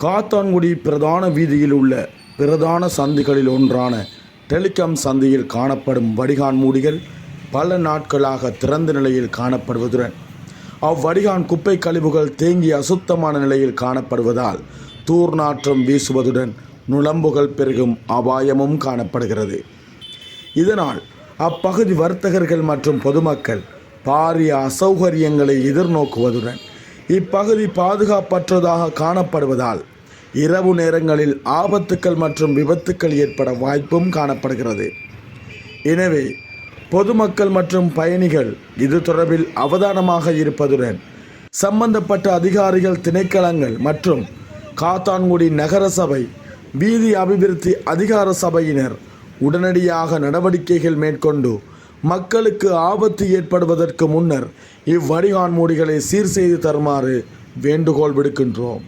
காத்தான்குடி பிரதான வீதியில் உள்ள பிரதான சந்திகளில் ஒன்றான டெலிகாம் சந்தையில் காணப்படும் வடிகான் மூடிகள் பல நாட்களாக திறந்த நிலையில் காணப்படுவதுடன் அவ்வடிகான் குப்பை கழிவுகள் தேங்கி அசுத்தமான நிலையில் காணப்படுவதால் தூர்நாற்றம் வீசுவதுடன் நுழம்புகள் பெருகும் அபாயமும் காணப்படுகிறது. இதனால் அப்பகுதி வர்த்தகர்கள் மற்றும் பொதுமக்கள் பாரிய அசௌகரியங்களை எதிர்நோக்குவதுடன் இப்பகுதி பாதுகாப்பற்றதாக காணப்படுவதால் இரவு நேரங்களில் ஆபத்துக்கள் மற்றும் விபத்துக்கள் ஏற்பட வாய்ப்பும் காணப்படுகிறது. எனவே பொதுமக்கள் மற்றும் பயணிகள் இது தொடர்பில் அவதானமாக இருப்பதுடன் சம்பந்தப்பட்ட அதிகாரிகள் திணைக்களங்கள் மற்றும் காத்தான்குடி நகர சபை வீதி அபிவிருத்தி அதிகார சபையினர் உடனடியாக நடவடிக்கைகள் மேற்கொண்டு மக்களுக்கு ஆபத்து ஏற்படுவதற்கு முன்னர் இவ்வடிகான் மூடிகளை சீர் செய்து தருமாறு வேண்டுகோள் விடுக்கின்றோம்.